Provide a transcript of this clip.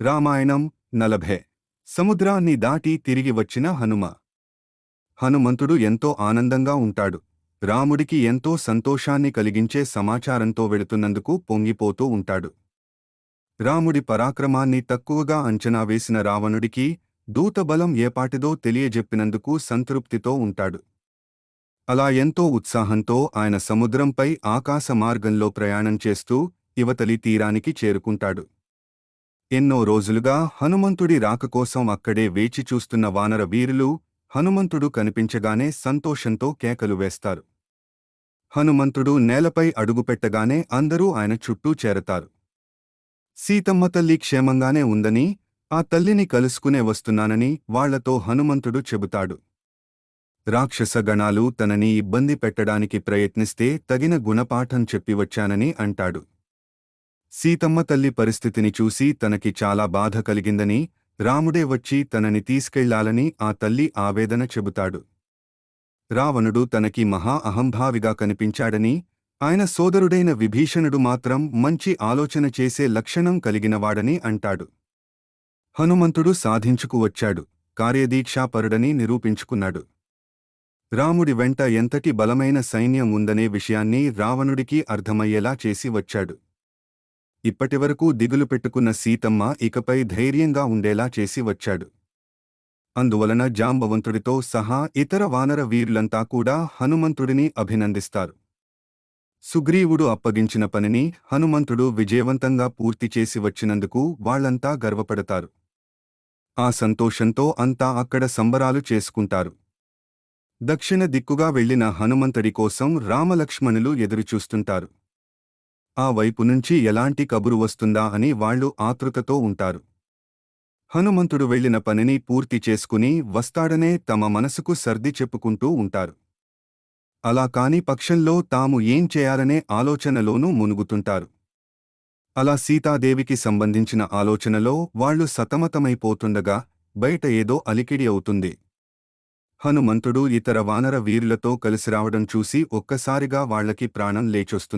రామాయణం నలభే. సముద్రాన్ని దాటి తిరిగి వచ్చిన హనుమ. హనుమంతుడు ఎంతో ఆనందంగా ఉంటాడు. రాముడికి ఎంతో సంతోషాన్ని కలిగించే సమాచారంతో వెళుతున్నందుకు పొంగిపోతూ ఉంటాడు. రాముడి పరాక్రమాన్ని తక్కువగా అంచనా వేసిన రావణుడికి దూతబలం ఏపాటిదో తెలియజెప్పినందుకు సంతృప్తితో ఉంటాడు. అలా ఎంతో ఉత్సాహంతో ఆయన సముద్రంపై ఆకాశ మార్గంలో ప్రయాణం చేస్తూ ఇవతలి తీరానికి చేరుకుంటాడు. ఎన్నో రోజులుగా హనుమంతుడి రాక కోసం అక్కడే వేచి చూస్తున్న వానర వీరులు హనుమంతుడు కనిపించగానే సంతోషంతో కేకలు వేస్తారు. హనుమంతుడు నేలపై అడుగుపెట్టగానే అందరూ ఆయన చుట్టూ చేరతారు. సీతమ్మ తల్లి క్షేమంగానే ఉందని ఆ తల్లిని కలుసుకునే వస్తున్నానని వాళ్ళతో హనుమంతుడు చెబుతాడు. రాక్షస గణాలు తనని ఇబ్బంది పెట్టడానికి ప్రయత్నిస్తే తగిన గుణపాఠం చెప్పి వచ్చానని అంటాడు. సీతమ్మ తల్లి పరిస్థితిని చూసి తనకి చాలా బాధ కలిగిందని రాముడే వచ్చి తనని తీసుకెళ్ళాలని ఆ తల్లి ఆవేదన చెబుతాడు. రావణుడు తనకి మహా అహంభావిగా కనిపించాడని ఆయన సోదరుడైన విభీషణుడు మాత్రం మంచి ఆలోచన చేసే లక్షణం కలిగినవాడని అంటాడు. హనుమంతుడు సాధించుకు వచ్చాడు కార్యదీక్షాపరుడని నిరూపించుకున్నాడు. రాముడి వెంట ఎంతటి బలమైన సైన్యం ఉందనే విషయాన్ని రావణుడికి అర్థమయ్యేలా చేసి వచ్చాడు. ఇప్పటివరకు దిగులు పెట్టుకున్న సీతమ్మ ఇకపై ధైర్యంగా ఉండేలా చేసి వచ్చాడు. అందువలన జాంబవంతుడితో సహా ఇతర వానర వీరులంతా కూడా హనుమంతుడిని అభినందిస్తారు. సుగ్రీవుడు అప్పగించిన పనిని హనుమంతుడు విజయవంతంగా పూర్తి చేసి వచ్చినందుకు వాళ్ళంతా గర్వపడతారు. ఆ సంతోషంతో అంతా అక్కడ సంబరాలు చేసుకుంటారు. దక్షిణ దిక్కుగా వెళ్ళిన హనుమంతుడి కోసం రామలక్ష్మణులు ఎదురుచూస్తుంటారు. ఆ వైపు నుంచి ఎలాంటి కబురు వస్తుందా అని వాళ్ళు ఆతృతతో ఉంటారు. హనుమంతుడు వెళ్ళిన పనిని పూర్తి చేసుకుని వస్తాడనే తమ మనసుకు సర్ది చెప్పుకుంటూ ఉంటారు. అలా కాని పక్షంలో తాము ఏం చేయాలనే ఆలోచనలోనూ మునుగుతుంటారు. అలా సీతాదేవికి సంబంధించిన ఆలోచనలో వాళ్ళు సతమతమైపోతుండగా బయట ఏదో అలికిడి అవుతుంది. హనుమంతుడు ఇతర వానర వీరులతో కలిసి రావడం చూసి ఒక్కసారిగా వాళ్ళకి ప్రాణం లేచొస్తుంది.